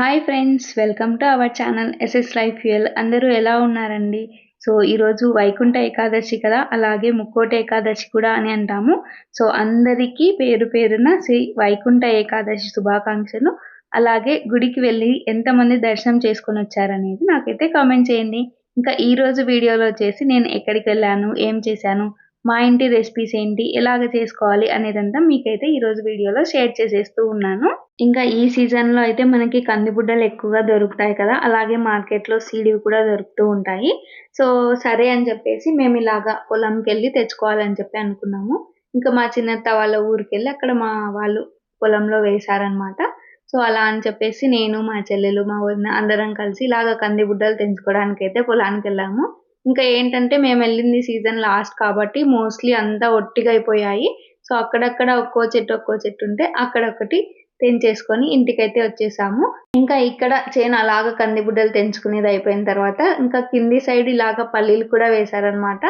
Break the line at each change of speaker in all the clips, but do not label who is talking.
Hi friends welcome to our channel SS life fuel అందరూ ఎలా ఉన్నారండి? సో ఈరోజు వైకుంఠ ఏకాదశి కదా అలాగే ముక్కోట ఏకాదశి కూడా అని అంటాము. సో అందరికీ పేరు పేరున శ్రీ వైకుంఠ ఏకాదశి శుభాకాంక్షలు. అలాగే గుడికి వెళ్ళి ఎంతమంది దర్శనం చేసుకొని వచ్చారనేది నాకైతే కామెంట్ చేయండి. ఇంకా ఈరోజు వీడియోలో వచ్చేసి నేను ఎక్కడికి వెళ్ళాను ఏం చేశాను మా ఇంటి రెసిపీస్ ఏంటి ఎలాగ చేసుకోవాలి అనేదంతా మీకైతే ఈరోజు వీడియోలో షేర్ చేసేస్తూ ఉన్నాను. ఇంకా ఈ సీజన్లో అయితే మనకి కందిబుడ్డలు ఎక్కువగా దొరుకుతాయి కదా అలాగే మార్కెట్లో సీడివి కూడా దొరుకుతూ ఉంటాయి. సో సరే అని చెప్పేసి మేము ఇలాగా పొలంకి వెళ్ళి తెచ్చుకోవాలని చెప్పి అనుకున్నాము. ఇంకా మా చిన్నత్త వాళ్ళ ఊరికి వెళ్ళి అక్కడ మా వాళ్ళు పొలంలో వేశారనమాట సో అలా అని చెప్పేసి నేను మా చెల్లెలు మా వదిన అందరం కలిసి ఇలాగ కందిబుడ్డలు తెంచుకోవడానికి అయితే పొలానికి వెళ్ళాము. ఇంకా ఏంటంటే మేము వెళ్ళింది సీజన్ లాస్ట్ కాబట్టి మోస్ట్లీ అంతా ఒట్టిగా అయిపోయాయి. సో అక్కడక్కడ ఒక్కో చెట్టు ఒక్కో చెట్టు ఉంటే అక్కడొకటి తెంచేసుకొని ఇంటికైతే వచ్చేసాము. ఇంకా ఇక్కడ చేను అలాగ కందిబుడ్డలు తెంచుకునేది అయిపోయిన తర్వాత ఇంకా కింది సైడ్ ఇలాగ పల్లీలు కూడా వేశారనమాట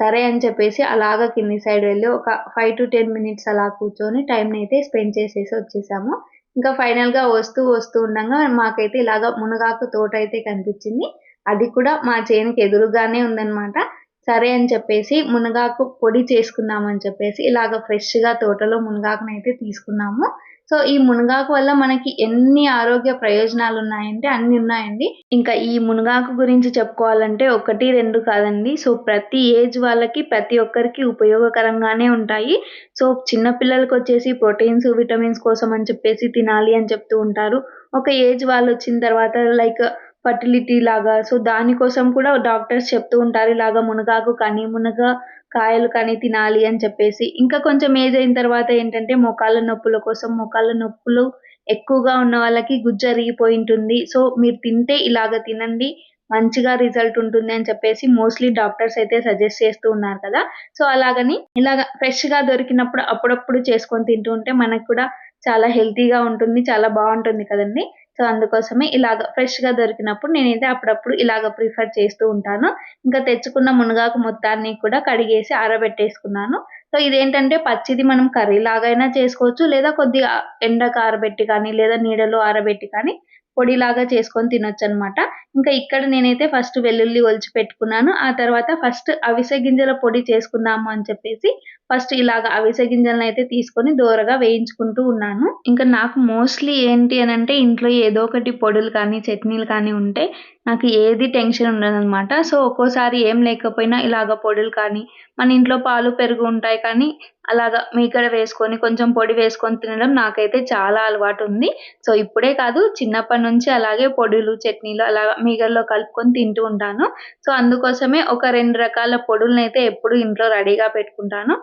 సరే అని చెప్పేసి అలాగ కింది సైడ్ వెళ్ళి ఒక ఫైవ్ టు టెన్ మినిట్స్ అలా కూర్చొని టైంని అయితే స్పెండ్ చేసేసి వచ్చేసాము. ఇంకా ఫైనల్గా వస్తూ వస్తూ ఉండగా మాకైతే ఇలాగ మునగాకు తోట అయితే కనిపించింది. అది కూడా మా చేనుకి ఎదురుగానే ఉందన్నమాట. సరే అని చెప్పేసి మునగాకు పొడి చేసుకుందామని చెప్పేసి ఇలాగ ఫ్రెష్గా తోటలో మునగాకుని అయితే తీసుకున్నాము. సో ఈ మునగాకు వల్ల మనకి ఎన్ని ఆరోగ్య ప్రయోజనాలు ఉన్నాయంటే అన్ని ఉన్నాయండి. ఇంకా ఈ మునగాకు గురించి చెప్పుకోవాలంటే ఒకటి రెండు కాదండి. సో ప్రతి ఏజ్ వాళ్ళకి ప్రతి ఒక్కరికి ఉపయోగకరంగానే ఉంటాయి. సో చిన్న పిల్లలకి వచ్చేసి ప్రోటీన్స్ విటమిన్స్ కోసం అని చెప్పేసి తినాలి అని చెప్తూ ఉంటారు. ఒక ఏజ్ వాళ్ళు వచ్చిన తర్వాత లైక్ ఫర్టిలిటీ లాగా. సో దానికోసం కూడా డాక్టర్స్ చెప్తూ ఉంటారు ఇలాగ మునగాకు కానీ మునగ కాయలు కానీ తినాలి అని చెప్పేసి. ఇంకా కొంచెం ఏజ్ అయిన తర్వాత ఏంటంటే మోకాళ్ళ నొప్పుల కోసం మోకాళ్ళ నొప్పులు ఎక్కువగా ఉన్న వాళ్ళకి గుజ్జరిగిపోయి ఉంటుంది. సో మీరు తింటే ఇలాగ తినండి మంచిగా రిజల్ట్ ఉంటుంది అని చెప్పేసి మోస్ట్లీ డాక్టర్స్ అయితే సజెస్ట్ చేస్తూ ఉన్నారు కదా. సో అలాగని ఇలాగ ఫ్రెష్గా దొరికినప్పుడు అప్పుడప్పుడు చేసుకొని తింటూ ఉంటే మనకు కూడా చాలా హెల్తీగా ఉంటుంది చాలా బాగుంటుంది కదండి. సో అందుకోసమే ఇలాగ ఫ్రెష్గా దొరికినప్పుడు నేనైతే అప్పుడప్పుడు ఇలాగ ప్రిఫర్ చేస్తూ ఉంటాను. ఇంకా తెచ్చుకున్న మునగాకు మొత్తాన్ని కూడా కడిగేసి ఆరబెట్టేసుకున్నాను. సో ఇదేంటంటే పచ్చిది మనం కర్రీ లాగైనా చేసుకోవచ్చు లేదా కొద్దిగా ఎండకు ఆరబెట్టి కానీ లేదా నీడలో ఆరబెట్టి కానీ పొడిలాగా చేసుకొని తినొచ్చు అనమాట ఇంకా ఇక్కడ నేనైతే ఫస్ట్ వెల్లుల్లి ఒలిచి పెట్టుకున్నాను. ఆ తర్వాత ఫస్ట్ అవిసె గింజల పొడి చేసుకుందాము అని చెప్పేసి ఫస్ట్ ఇలాగ అవిసె గింజలను అయితే తీసుకొని దూరగా వేయించుకుంటూ ఉన్నాను. ఇంకా నాకు మోస్ట్లీ ఏంటి అని అంటే ఇంట్లో ఏదో ఒకటి పొడులు కానీ చట్నీలు కానీ ఉంటే నాకు ఏది టెన్షన్ ఉండదన్నమాట. సో ఒక్కోసారి ఏం లేకపోయినా ఇలాగ పొడులు కానీ మన ఇంట్లో పాలు పెరుగు ఉంటాయి కానీ అలాగా మీగడ వేసుకొని కొంచెం పొడి వేసుకొని తినడం నాకైతే చాలా అలవాటు ఉంది. సో ఇప్పుడే కాదు చిన్నప్పటి నుంచి అలాగే పొడులు చట్నీలు అలా మీగడలో కలుపుకొని తింటూ ఉంటాను. సో అందుకోసమే ఒక రెండు రకాల పొడులను అయితే ఎప్పుడు ఇంట్లో రెడీగా పెట్టుకుంటాను.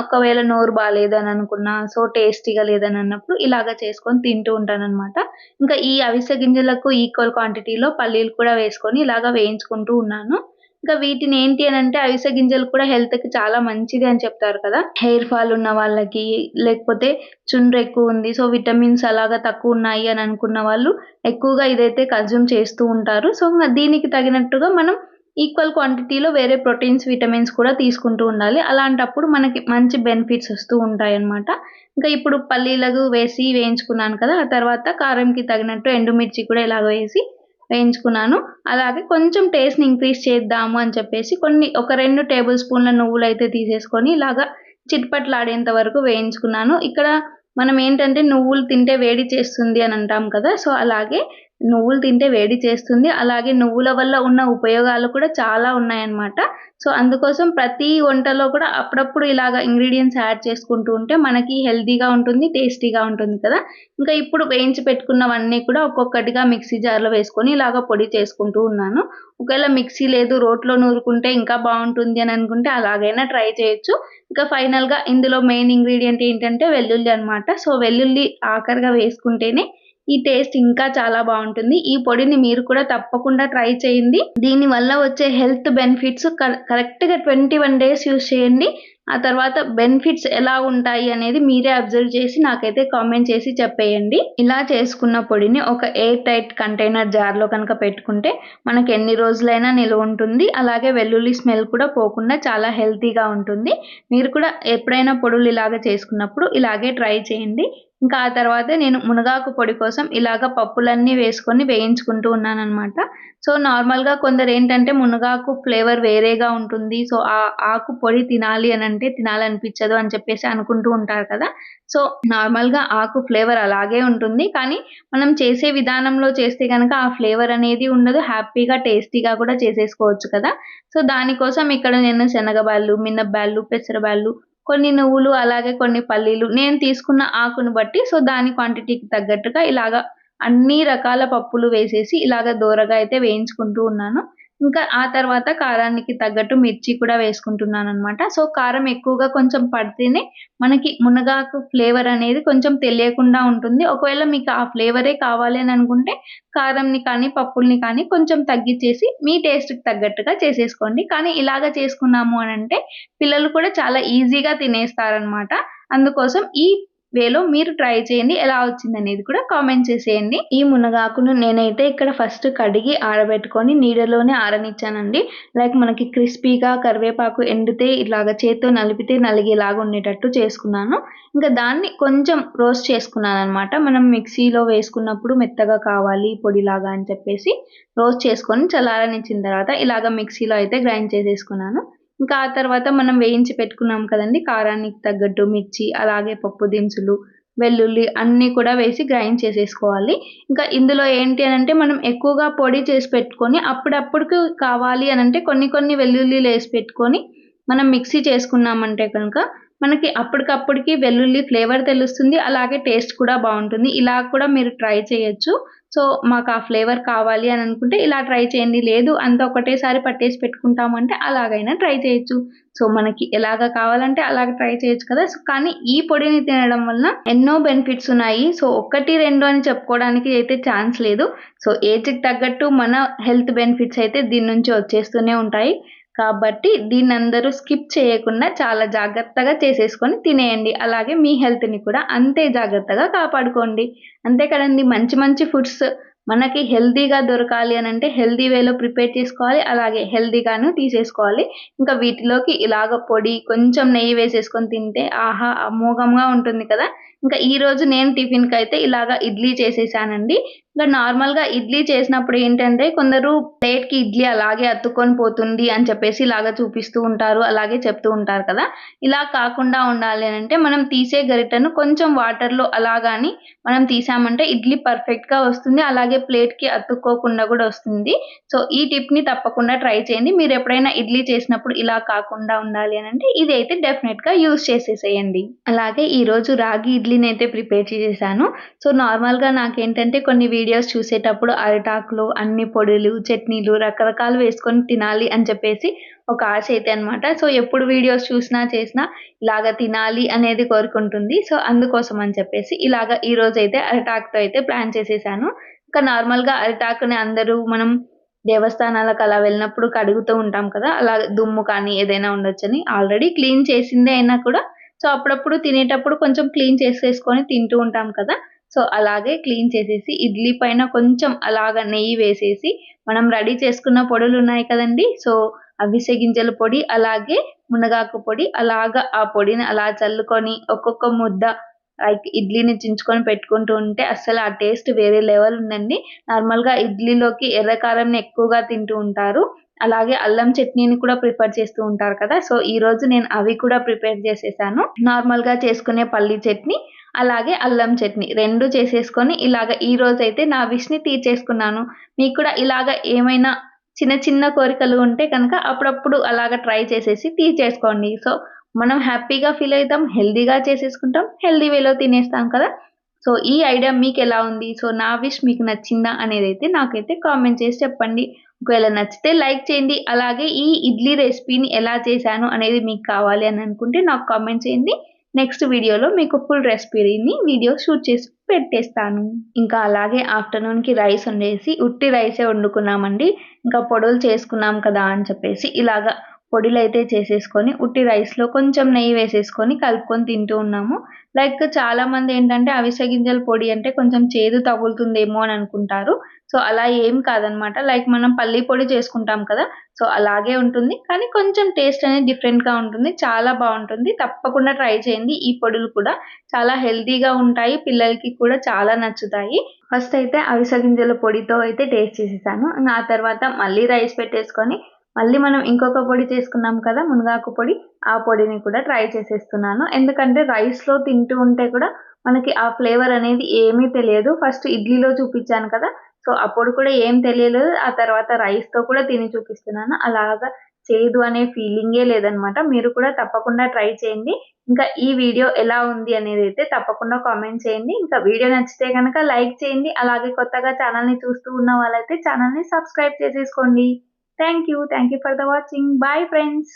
ఒకవేళ నోరు బాగాలేదని అనుకున్నా సో టేస్టీగా లేదని అన్నప్పుడు ఇలాగ చేసుకొని తింటూ ఉంటాను అనమాట ఇంకా ఈ అవిసె గింజలకు ఈక్వల్ క్వాంటిటీలో పల్లీలు కూడా వేసుకొని ఇలాగ వేయించుకుంటూ ఉన్నాను. ఇంకా వీటిని ఏంటి అని అంటే అవిసె గింజలు కూడా హెల్త్కి చాలా మంచిది అని చెప్తారు కదా. హెయిర్ ఫాల్ ఉన్న వాళ్ళకి లేకపోతే చుండ్రు ఎక్కువ ఉంది సో విటమిన్స్ అలాగా తక్కువ ఉన్నాయి అని అనుకున్న వాళ్ళు ఎక్కువగా ఇదైతే కన్జ్యూమ్ చేస్తూ ఉంటారు. సో దీనికి తగినట్టుగా మనం ఈక్వల్ క్వాంటిటీలో వేరే ప్రోటీన్స్ విటమిన్స్ కూడా తీసుకుంటూ ఉండాలి. అలాంటప్పుడు మనకి మంచి బెనిఫిట్స్ వస్తూ ఉంటాయి అన్నమాట ఇంకా ఇప్పుడు పల్లీలకు వేసి వేయించుకున్నాను కదా ఆ తర్వాత కారంకి తగినట్టు ఎండుమిర్చి కూడా ఇలాగ వేసి వేయించుకున్నాను. అలాగే కొంచెం టేస్ట్ని ఇంక్రీజ్ చేద్దాము అని చెప్పేసి కొన్ని ఒక రెండు టేబుల్ స్పూన్ల నువ్వులు అయితే తీసేసుకొని ఇలాగా చిట్పట్లాడేంత వరకు వేయించుకున్నాను. ఇక్కడ మనం ఏంటంటే నువ్వులు తింటే వేడి చేస్తుంది అని అంటాం కదా సో అలాగే నువ్వులు తింటే వేడి చేస్తుంది. అలాగే నువ్వుల వల్ల ఉన్న ఉపయోగాలు కూడా చాలా ఉన్నాయన్నమాట. సో అందుకోసం ప్రతి వంటలో కూడా అప్పుడప్పుడు ఇలాగ ఇంగ్రీడియంట్స్ యాడ్ చేసుకుంటూ ఉంటే మనకి హెల్తీగా ఉంటుంది టేస్టీగా ఉంటుంది కదా. ఇంకా ఇప్పుడు వేయించి పెట్టుకున్నవన్నీ కూడా ఒక్కొక్కటిగా మిక్సీ జార్లో వేసుకొని ఇలాగ పొడి చేసుకుంటూ ఉన్నాను. ఒకవేళ మిక్సీ లేదు రోట్లో నూరుకుంటే ఇంకా బాగుంటుంది అని అనుకుంటే అలాగైనా ట్రై చేయొచ్చు. ఇంకా ఫైనల్గా ఇందులో మెయిన్ ఇంగ్రీడియంట్ ఏంటంటే వెల్లుల్లి అనమాట సో వెల్లుల్లి ఆఖరిగా వేసుకుంటేనే ఈ టేస్ట్ ఇంకా చాలా బాగుంటుంది. ఈ పొడిని మీరు కూడా తప్పకుండా ట్రై చేయండి. దీని వల్ల వచ్చే హెల్త్ బెనిఫిట్స్ కరెక్ట్గా ట్వంటీ వన్ డేస్ యూస్ చేయండి. ఆ తర్వాత బెనిఫిట్స్ ఎలా ఉంటాయి అనేది మీరే అబ్జర్వ్ చేసి నాకైతే కామెంట్ చేసి చెప్పేయండి. ఇలా చేసుకున్న పొడిని ఒక ఎయిర్ టైట్ కంటైనర్ జార్లో కనుక పెట్టుకుంటే మనకి ఎన్ని రోజులైనా నిల్వ ఉంటుంది. అలాగే వెల్లుల్లి స్మెల్ కూడా పోకుండా చాలా హెల్తీగా ఉంటుంది. మీరు కూడా ఎప్పుడైనా పొడులు ఇలాగ చేసుకున్నప్పుడు ఇలాగే ట్రై చేయండి. ఇంకా ఆ తర్వాత నేను మునగాకు పొడి కోసం ఇలాగ పప్పులన్నీ వేసుకొని వేయించుకుంటూ ఉన్నాను అనమాట సో నార్మల్గా కొందరు ఏంటంటే మునగాకు ఫ్లేవర్ వేరేగా ఉంటుంది. సో ఆ ఆకు పొడి తినాలి అని అంటే తినాలనిపించదు అని చెప్పేసి అనుకుంటూ ఉంటారు కదా. సో నార్మల్గా ఆకు ఫ్లేవర్ అలాగే ఉంటుంది. కానీ మనం చేసే విధానంలో చేస్తే కనుక ఆ ఫ్లేవర్ అనేది ఉండదు. హ్యాపీగా టేస్టీగా కూడా చేసేసుకోవచ్చు కదా. సో దానికోసం ఇక్కడ నేను శనగబాళ్ళు మినబ్బాళ్ళు పెసరబాళ్ళు కొన్ని నువ్వులు అలాగే కొన్ని పల్లీలు నేను తీసుకున్న ఆకును బట్టి సో దాని క్వాంటిటీకి తగ్గట్టుగా ఇలాగ అన్ని రకాల పప్పులు వేసేసి ఇలాగ దోరగా అయితే వేయించుకుంటూ ఉన్నాను. ఇంకా ఆ తర్వాత కారానికి తగ్గట్టు మిర్చి కూడా వేసుకుంటున్నాను అనమాట సో కారం ఎక్కువగా కొంచెం పడితేనే మనకి మునగాకు ఫ్లేవర్ అనేది కొంచెం తెలియకుండా ఉంటుంది. ఒకవేళ మీకు ఆ ఫ్లేవరే కావాలి అని అనుకుంటే కారంని కానీ పప్పుల్ని కానీ కొంచెం తగ్గించేసి మీ టేస్ట్కి తగ్గట్టుగా చేసేసుకోండి. కానీ ఇలాగ చేసుకున్నాము అని అంటే పిల్లలు కూడా చాలా ఈజీగా తినేస్తారనమాట అందుకోసం ఈ వేలో మీరు ట్రై చేయండి. ఎలా వచ్చింది అనేది కూడా కామెంట్ చేసేయండి. ఈ మునగాకును నేనైతే ఇక్కడ ఫస్ట్ కడిగి ఆరబెట్టుకొని నీడలోనే ఆరనిచ్చానండి. లైక్ మనకి క్రిస్పీగా కరివేపాకు ఎండితే ఇలాగ చేత్తో నలిపితే నలిగేలాగా ఉండేటట్టు చేసుకున్నాను. ఇంకా దాన్ని కొంచెం రోస్ట్ చేసుకున్నాను అనమాట మనం మిక్సీలో వేసుకున్నప్పుడు మెత్తగా కావాలి పొడిలాగా అని చెప్పేసి రోస్ట్ చేసుకొని చల్లారనిచ్చిన తర్వాత ఇలాగ మిక్సీలో అయితే గ్రైండ్ చేసేసుకున్నాను. ఇంకా ఆ తర్వాత మనం వేయించి పెట్టుకున్నాం కదండి. కారానికి తగ్గట్టు మిర్చి అలాగే పప్పు దినుసులు వెల్లుల్లి అన్నీ కూడా వేసి గ్రైండ్ చేసేసుకోవాలి. ఇంకా ఇందులో ఏంటి అని అంటే మనం ఎక్కువగా పొడి చేసి పెట్టుకొని అప్పుడప్పుడుకి కావాలి అని అంటే కొన్ని కొన్ని వెల్లుల్లిలు వేసి పెట్టుకొని మనం మిక్సీ చేసుకున్నామంటే కనుక మనకి అప్పటికప్పటికి వెల్లుల్లి ఫ్లేవర్ తెలుస్తుంది అలాగే టేస్ట్ కూడా బాగుంటుంది. ఇలా కూడా మీరు ట్రై చేయొచ్చు. సో మాకు ఆ ఫ్లేవర్ కావాలి అని అనుకుంటే ఇలా ట్రై చేయండి. లేదు అంత ఒకటేసారి పట్టేసి పెట్టుకుంటామంటే అలాగైనా ట్రై చేయొచ్చు. సో మనకి ఎలాగ కావాలంటే అలాగ ట్రై చేయొచ్చు కదా. సో కానీ ఈ పొడిని తినడం వలన ఎన్నో బెనిఫిట్స్ ఉన్నాయి. సో ఒకటి రెండు అని చెప్పుకోవడానికి అయితే ఛాన్స్ లేదు. సో ఏజ్కి తగ్గట్టు మన హెల్త్ బెనిఫిట్స్ అయితే దీని నుంచి వచ్చేస్తూనే ఉంటాయి. కాబట్టి దీన్ని అందరూ స్కిప్ చేయకుండా చాలా జాగ్రత్తగా చేసేసుకొని తినేయండి. అలాగే మీ హెల్త్ని కూడా అంతే జాగ్రత్తగా కాపాడుకోండి. అంతే కదండి మంచి మంచి ఫుడ్స్ మనకి హెల్తీగా దొరకాలి అని అంటే హెల్తీ వేలో ప్రిపేర్ చేసుకోవాలి అలాగే హెల్తీగాను తీసేసుకోవాలి. ఇంకా వీటిలోకి ఇలాగ పొడి కొంచెం నెయ్యి వేసేసుకొని తింటే ఆహా అమోఘంగా ఉంటుంది కదా. ఇంకా ఈ రోజు నేను టిఫిన్కి అయితే ఇలాగ ఇడ్లీ చేసేసానండి. ఇంకా నార్మల్గా ఇడ్లీ చేసినప్పుడు ఏంటంటే కొందరు ప్లేట్కి ఇడ్లీ అలాగే అత్తుకొని పోతుంది అని చెప్పేసి ఇలాగ చూపిస్తూ ఉంటారు అలాగే చెప్తూ ఉంటారు కదా. ఇలా కాకుండా ఉండాలి అని అంటే మనం తీసే గరిటను కొంచెం వాటర్లో అలాగాని మనం తీసామంటే ఇడ్లీ పర్ఫెక్ట్గా వస్తుంది అలాగే ప్లేట్కి అతుక్కోకుండా కూడా వస్తుంది. సో ఈ టిప్ని తప్పకుండా ట్రై చేయండి. మీరు ఎప్పుడైనా ఇడ్లీ చేసినప్పుడు ఇలా కాకుండా ఉండాలి అని అంటే ఇది అయితే డెఫినెట్గా యూస్ చేసేసేయండి. అలాగే ఈరోజు రాగి ఇడ్లీ ఇడ్లీని అయితే ప్రిపేర్ చేసేసాను సో నార్మల్గా నాకేంటంటే కొన్ని వీడియోస్ చూసేటప్పుడు అరిటాకులు అన్ని పొడులు చట్నీలు రకరకాలు వేసుకొని తినాలి అని చెప్పేసి ఒక ఆశ అయితే అనమాట సో ఎప్పుడు వీడియోస్ చూసినా చేసినా ఇలాగ తినాలి అనేది కోరుకుంటుంది సో అందుకోసం అని చెప్పేసి ఇలాగ ఈ అయితే అరిటాకుతో అయితే ప్లాన్ చేసేసాను. ఇంకా నార్మల్గా అరిటాకుని అందరూ మనం దేవస్థానాలకు అలా వెళ్ళినప్పుడు కడుగుతూ ఉంటాం కదా అలా దుమ్ము కానీ ఏదైనా ఉండొచ్చని. ఆల్రెడీ క్లీన్ చేసిందే అయినా కూడా సో అప్పుడప్పుడు తినేటప్పుడు కొంచెం క్లీన్ చేసేసుకొని తింటూ ఉంటాం కదా. సో అలాగే క్లీన్ చేసేసి ఇడ్లీ పైన కొంచెం అలాగ నెయ్యి వేసేసి మనం రెడీ చేసుకున్న పొడులు ఉన్నాయి కదండి. సో అవిసె గింజల పొడి అలాగే మునగాకు పొడి అలాగ ఆ పొడిని అలా చల్లుకొని ఒక్కొక్క ముద్ద లైక్ ఇడ్లీని చించుకొని పెట్టుకుంటూ ఉంటే అస్సలు ఆ టేస్ట్ వేరే లెవెల్ ఉందండి. నార్మల్గా ఇడ్లీలోకి ఎర్రకారంని ఎక్కువగా తింటూ ఉంటారు. అలాగే అల్లం చట్నీని కూడా ప్రిపేర్ చేస్తూ ఉంటారు కదా. సో ఈ రోజు నేను అవి కూడా ప్రిపేర్ చేసేసాను. నార్మల్గా చేసుకునే పల్లి చట్నీ అలాగే అల్లం చట్నీ రెండు చేసేసుకొని ఇలాగ ఈ రోజు అయితే నా విష్ని తీర్చేసుకున్నాను. మీకు కూడా ఇలాగ ఏమైనా చిన్న చిన్న కోరికలు ఉంటే కనుక అప్పుడప్పుడు అలాగ ట్రై చేసేసి తీర్చేసుకోండి. సో మనం హ్యాపీగా ఫీల్ అవుతాం హెల్దీగా చేసేసుకుంటాం హెల్దీ వేలో తినేస్తాం కదా. సో ఈ ఐడియా మీకు ఎలా ఉంది? సో నా విష్ మీకు నచ్చిందా అనేది అయితే నాకైతే కామెంట్ చేసి చెప్పండి. ఒకవేళ నచ్చితే లైక్ చేయండి. అలాగే ఈ ఇడ్లీ రెసిపీని ఎలా చేశాను అనేది మీకు కావాలి అని అనుకుంటే నాకు కామెంట్ చేయండి. నెక్స్ట్ వీడియోలో మీకు ఫుల్ రెసిపీని వీడియో షూట్ చేసి పెట్టేస్తాను. ఇంకా అలాగే ఆఫ్టర్నూన్కి రైస్ వండేసి ఉట్టి రైసే వండుకున్నామండి. ఇంకా పొడవులు చేసుకున్నాం కదా అని చెప్పేసి ఇలాగా పొడిలు అయితే చేసేసుకొని ఉట్టి రైస్లో కొంచెం నెయ్యి వేసేసుకొని కలుపుకొని తింటూ ఉన్నాము. లైక్ చాలామంది ఏంటంటే అవిసె గింజల పొడి అంటే కొంచెం చేదు తగులుతుందేమో అని అనుకుంటారు. సో అలా ఏం కాదనమాట. లైక్ మనం పల్లి పొడి చేసుకుంటాం కదా సో అలాగే ఉంటుంది. కానీ కొంచెం టేస్ట్ అనేది డిఫరెంట్గా ఉంటుంది. చాలా బాగుంటుంది. తప్పకుండా ట్రై చేయండి. ఈ పొడులు కూడా చాలా హెల్తీగా ఉంటాయి. పిల్లలకి కూడా చాలా నచ్చుతాయి. ఫస్ట్ అయితే అవిసె గింజల పొడితో అయితే టేస్ట్ చేసేసాను. ఆ తర్వాత మళ్ళీ రైస్ పెట్టేసుకొని మళ్ళీ మనం ఇంకొక పొడి చేసుకున్నాం కదా మునగాకు పొడి. ఆ పొడిని కూడా ట్రై చేసేస్తున్నాను. ఎందుకంటే రైస్లో తింటూ ఉంటే కూడా మనకి ఆ ఫ్లేవర్ అనేది ఏమీ తెలియదు. ఫస్ట్ ఇడ్లీలో చూపించాను కదా సో అప్పుడు కూడా ఏం తెలియలేదు. ఆ తర్వాత రైస్తో కూడా తిని చూపిస్తున్నాను. అలాగా చేదు అనే ఫీలింగే లేదనమాట. మీరు కూడా తప్పకుండా ట్రై చేయండి. ఇంకా ఈ వీడియో ఎలా ఉంది అనేది అయితే తప్పకుండా కామెంట్ చేయండి. ఇంకా వీడియో నచ్చితే కనుక లైక్ చేయండి. అలాగే కొత్తగా ఛానల్ని చూస్తూ ఉన్న వాళ్ళైతే ఛానల్ని సబ్స్క్రైబ్ చేసేసుకోండి. Thank you. Thank you for the watching. Bye friends.